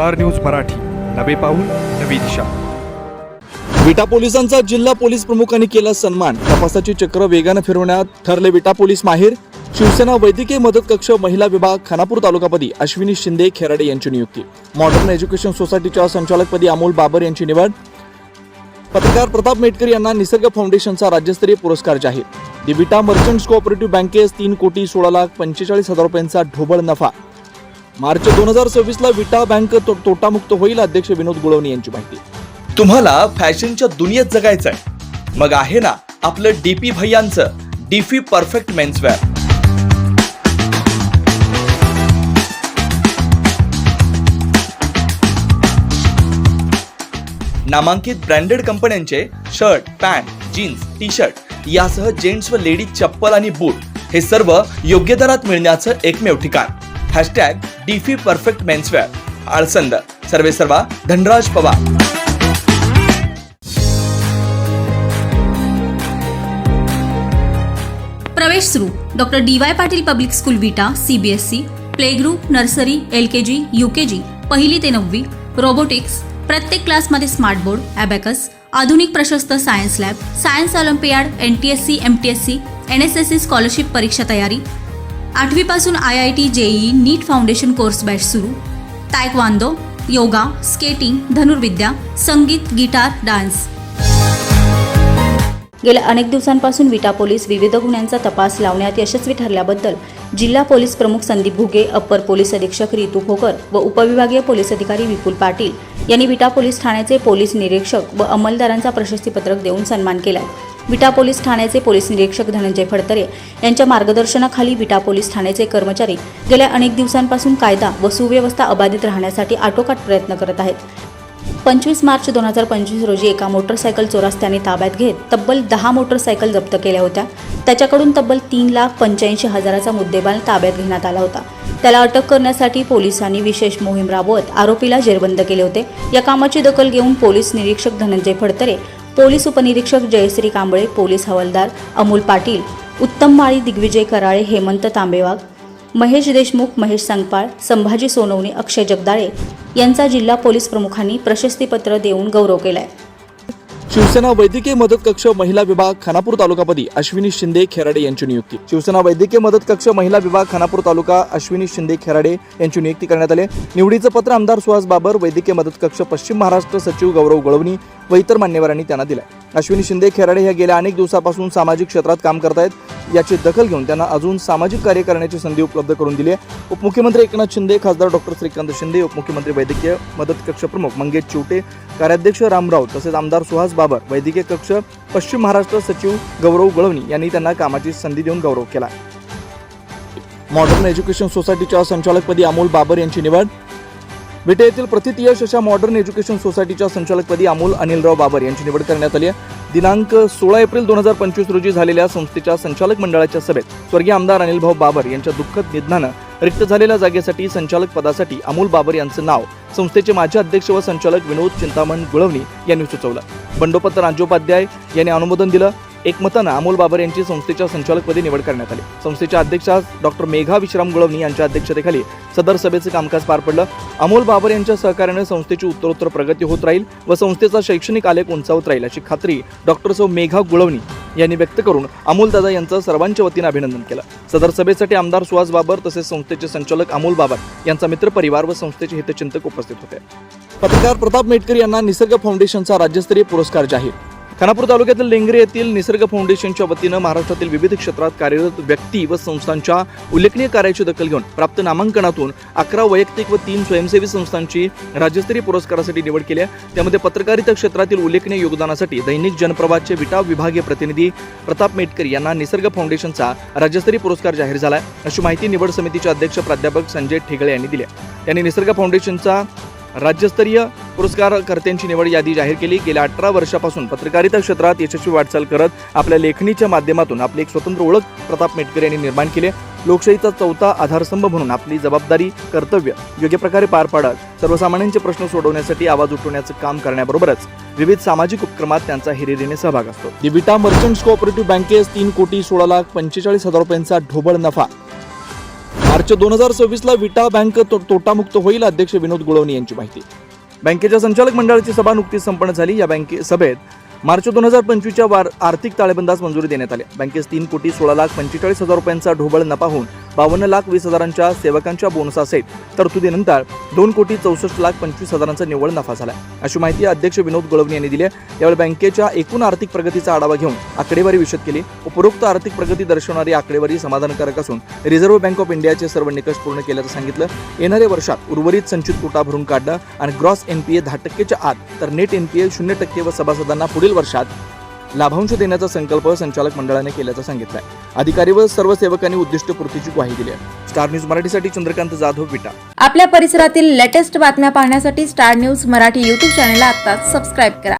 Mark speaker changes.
Speaker 1: Star News Marathi. नवे पाऊल नवी दिशा.
Speaker 2: विटा पोलिसांचा जिल्हा पोलीस प्रमुखांनी केला सन्मान. तपासाची चक्र वेगानं फिरवण्यात ठरले विटा पोलीस माहेर. शिवसेना वैद्यकीय मदत कक्ष महिला विभाग खानापूर तालुकापदी अश्विनी शिंदे खेराडे यांची नियुक्ती. मॉडर्न एज्युकेशन सोसायटीच्या संचालकपदी अमोल बाबर यांची निवड. पत्रकार प्रताप मेटकर यांना निसर्ग फाउंडेशनचा राज्यस्तरीय पुरस्कार जाहीर. दिविटा मर्चंट्स कोऑपरेटिव्ह बँकेस तीन कोटी सोळा लाख पंचेचाळीस हजार रुपयांचा ढोबळ नफा. मार्च दोन हजार सव्वीस ला विटा बँक तो- तोटामुक्त होईल अध्यक्ष विनोद गुळवणी यांची माहिती.
Speaker 3: तुम्हाला फॅशनच्या दुनियेत जगायचंय मग आहे ना आपलं डीपी भैयांचं डीफी परफेक्ट मेन्सवेअर नामांकित ब्रँडेड कंपन्यांचे shirt pant jeans T shirt यासह जेंट्स व लेडीज चप्पल आणि बूट हे सर्व योग्य दरात मिळण्याचं एकमेव ठिकाण. Hashtag d phi perfect menswear Alsand सर्वे सर्वा धनराज पवार
Speaker 4: प्रवेश सुरू. Doctor D Y Patil public school Vita CBSE play group nursery L K G U K G पहिली ते नववी रोबोटिक्स प्रत्येक क्लासमध्ये स्मार्ट बोर्ड ॲबॅकस आधुनिक प्रशस्त science lab science olympiad N T S C M T S C N S S C scholarship परीक्षा तयारी आठवीपासून I I T JEE NEET foundation course batch सुरू. तायक्वांदो योगा स्केटिंग धनुर्विद्या संगीत guitar dance.
Speaker 5: गेल्या अनेक दिवसांपासून विटा पोलीस विविध गुन्ह्यांचा तपास लावण्यात यशस्वी ठरल्याबद्दल जिल्हा पोलीस प्रमुख संदीप घुगे अप्पर पोलीस अधीक्षक रितू खोकर व उपविभागीय पोलीस अधिकारी विपुल पाटील यांनी विटा पोलीस ठाण्याचे पोलीस निरीक्षक व अंमलदारांचा प्रशस्तीपत्रक देऊन सन्मान केला विटा पोलीस ठाण्याचे पोलीस निरीक्षक धनंजय फडतरे यांच्या मार्गदर्शनाखाली विटा पोलीस ठाण्याचे कर्मचारी गेल्या अनेक दिवसांपासून कायदा व सुव्यवस्था अबाधित राहण्यासाठी आटोकाट प्रयत्न करत आहेत. पंचवीस मार्च दोन हजार पंचवीस रोजी एका मोटरसायकल चोरास त्याने ताब्यात घेत तब्बल दहा मोटरसायकल जप्त केल्या होत्या. त्याच्याकडून तब्बल तीन लाख पंच्याऐंशी हजाराचा मुद्देमाल ताब्यात घेण्यात आला होता. त्याला अटक करण्यासाठी पोलिसांनी विशेष मोहीम राबवत आरोपीला जेरबंद केले होते. या कामाची दखल घेऊन पोलीस निरीक्षक धनंजय फडतरे पोलीस उपनिरीक्षक जयश्री कांबळे पोलीस हवालदार अमोल पाटील उत्तम माळी दिग्विजय कराळे हेमंत तांबेवाग महेश देशमुख महेश संगपाळ संभाजी सोनवणे अक्षय जगदाळे यांचा जिल्हा पोलीस प्रमुखांनी प्रशस्तीपत्र देऊन गौरव केलाय.
Speaker 2: शिवसेना वैद्यकीय मदत कक्ष महिला विभाग खानापूर तालुकापदी अश्विनी शिंदे खेराडे यांची नियुक्ती. शिवसेना वैद्यकीय मदत कक्ष महिला विभाग खानापूर तालुका अश्विनी शिंदे खेराडे यांची नियुक्ती करण्यात आली निवडीचं पत्र आमदार सुहास बाबर वैद्यकीय मदत कक्ष पश्चिम महाराष्ट्र सचिव गौरव गळवणी व इतर मान्यवरांनी त्यांना दिलाय. अश्विनी शिंदे खेराडे ह्या गेल्या अनेक दिवसापासून सामाजिक क्षेत्रात काम करतायत. याची दखल घेऊन त्यांना अजून सामाजिक कार्य करण्याची संधी उपलब्ध करून दिली आहे. उपमुख्यमंत्री एकनाथ शिंदे खासदार डॉक्टर श्रीकांत शिंदे उपमुख्यमंत्री वैद्यकीय मदत कक्ष प्रमुख मंगेश चिवटे कार्याध्यक्ष रामराव तसेच आमदार सुहास बाबर वैद्यकीय कक्ष पश्चिम महाराष्ट्र सचिव गौरव गळवणी यांनी त्यांना कामाची संधी देऊन गौरव केला. मॉडर्न एज्युकेशन सोसायटीच्या संचालकपदी अमोल बाबर यांची निवड. विटे येथील प्रथित यश अशा मॉडर्न एज्युकेशन सोसायटीच्या संचालकपदी अमोल अनिलराव बाबर यांची निवड करण्यात आली आहे. दिनांक सोळा एप्रिल दोन हजार पंचवीस रोजी झालेल्या संस्थेच्या संचालक मंडळाच्या सभेत स्वर्गीय आमदार अनिलभाऊ बाबर यांच्या दुःखद निधनानं रिक्त झालेल्या जागेसाठी संचालक पदासाठी अमोल बाबर यांचं नाव संस्थेचे माजी अध्यक्ष व संचालक विनोद चिंतामण गुळवणी यांनी सुचवलं. बंडोपंत राजोपाध्याय यांनी अनुमोदन दिलं. एकमतानं अमोल बाबर यांची संस्थेच्या संचालकपदी निवड करण्यात आली. संस्थेच्या अध्यक्षा डॉक्टर मेघा विश्राम गुळवणी यांच्या अध्यक्षतेखाली सदर सभेचं कामकाज पार पडलं. अमोल बाबर यांच्या सहकार्याने संस्थेची उत्तरोत्तर प्रगती होत राहील व संस्थेचा शैक्षणिक आलेख उंचावत राहील अशी खात्री डॉक्टर सौ मेघा गुळवणी यांनी व्यक्त करून अमोलदादा यांचं सर्वांच्या वतीनं अभिनंदन केलं. सदर सभेसाठी आमदार सुहास बाबर तसेच संस्थेचे संचालक अमोल बाबर यांचा मित्रपरिवार व संस्थेचे हितचिंतक उपस्थित होते. पत्रकार प्रताप मेटकर यांना निसर्ग फाउंडेशनचा राज्यस्तरीय पुरस्कार जाहीर खानापूर तालुक्यातील लेंगरे येथील निसर्ग फाउंडेशनच्या वतीनं महाराष्ट्रातील विविध क्षेत्रात कार्यरत व्यक्ती व संस्थांच्या उल्लेखनीय कार्याची दखल घेऊन प्राप्त नामांकनातून अकरा वैयक्तिक व तीन स्वयंसेवी संस्थांची राज्यस्तरीय पुरस्कारासाठी निवड केली आहे. त्यामध्ये पत्रकारिता क्षेत्रातील उल्लेखनीय योगदानासाठी दैनिक जनप्रभातचे विटा विभागीय प्रतिनिधी प्रताप मेटकर यांना निसर्ग फाउंडेशनचा राज्यस्तरीय पुरस्कार जाहीर झाला आहे. अशी माहिती निवड समितीचे अध्यक्ष प्राध्यापक संजय ठेगळे यांनी दिली त्यांनी निसर्ग फाउंडेशनचा राज्यस्तरीय पुरस्कारकर्त्यांची निवड यादी जाहीर केली. गेल्या अठरा वर्षापासून पत्रकारिता क्षेत्रात यशस्वी वाटचाल करत आपल्या लेखणीच्या माध्यमातून आपली एक स्वतंत्र ओळख प्रताप मेटकर यांनी निर्माण केली. लोकशाहीचा चौथा आधारस्तंभ म्हणून आपली जबाबदारी कर्तव्य योग्य प्रकारे पार पाडत सर्वसामान्यांचे प्रश्न सोडवण्यासाठी आवाज उठवण्याचं काम करण्याबरोबरच विविध सामाजिक उपक्रमात त्यांचा हिरिरीने सहभाग असतो. दिविटा मर्चंट्स कोऑपरेटिव्ह बँकेस तीन कोटी सोळा लाख पंचेचाळीस हजार रुपयांचा ढोबळ नफा मार्च दोन हजार सव्वीसला विटा बँक तो- तोटामुक्त होईल अध्यक्ष विनोद गुळवणी यांची माहिती. बँकेच्या संचालक मंडळाची सभा नुकतीच संपन्न झाली. या बँके सभेत मार्च दोन हजार पंचवीसच्या वार आर्थिक ताळेबंदास मंजुरी देण्यात आली. बँकेस तीन कोटी सोळा लाख पंचेचाळीस हजार रुपयांचा ढोबळ नफा होऊन बावन्न लाख वीस हजारांच्या सेवकांच्या बोनसासहित तरतुदीनंतर दोन कोटी चौसष्ट लाख पंचवीस हजारांचा निव्वळ नफा झाला अशी माहिती अध्यक्ष विनोद गुळवणी यांनी दिली आहे. यावेळी बँकेच्या एकूण आर्थिक प्रगतीचा आढावा घेऊन आकडेवारी विशद केली. उपरोक्त आर्थिक प्रगती दर्शवणारी आकडेवारी समाधानकारक असून रिझर्व्ह बँक ऑफ इंडियाचे सर्व निकष पूर्ण केल्याचं सांगितलं. येणाऱ्या वर्षात उर्वरित संचित तोटा भरून काढणं आणि ग्रॉस एनपीए दहा टक्केच्या आत तर नेट एनपीए शून्य टक्के व सभासदांना पुढील वर्षात लाभांश देण्याचा संकल्प संचालक मंडळाने केल्याचं सांगितलंय. अधिकारी व सर्व सेवकांनी उद्दिष्टपूर्तीची ग्वाही दिली आहे. स्टार न्यूज मराठीसाठी चंद्रकांत जाधव विटा.
Speaker 6: आपल्या परिसरातील लेटेस्ट बातम्या पाहण्यासाठी स्टार न्यूज मराठी युट्यूब चॅनलला आता सबस्क्राईब करा.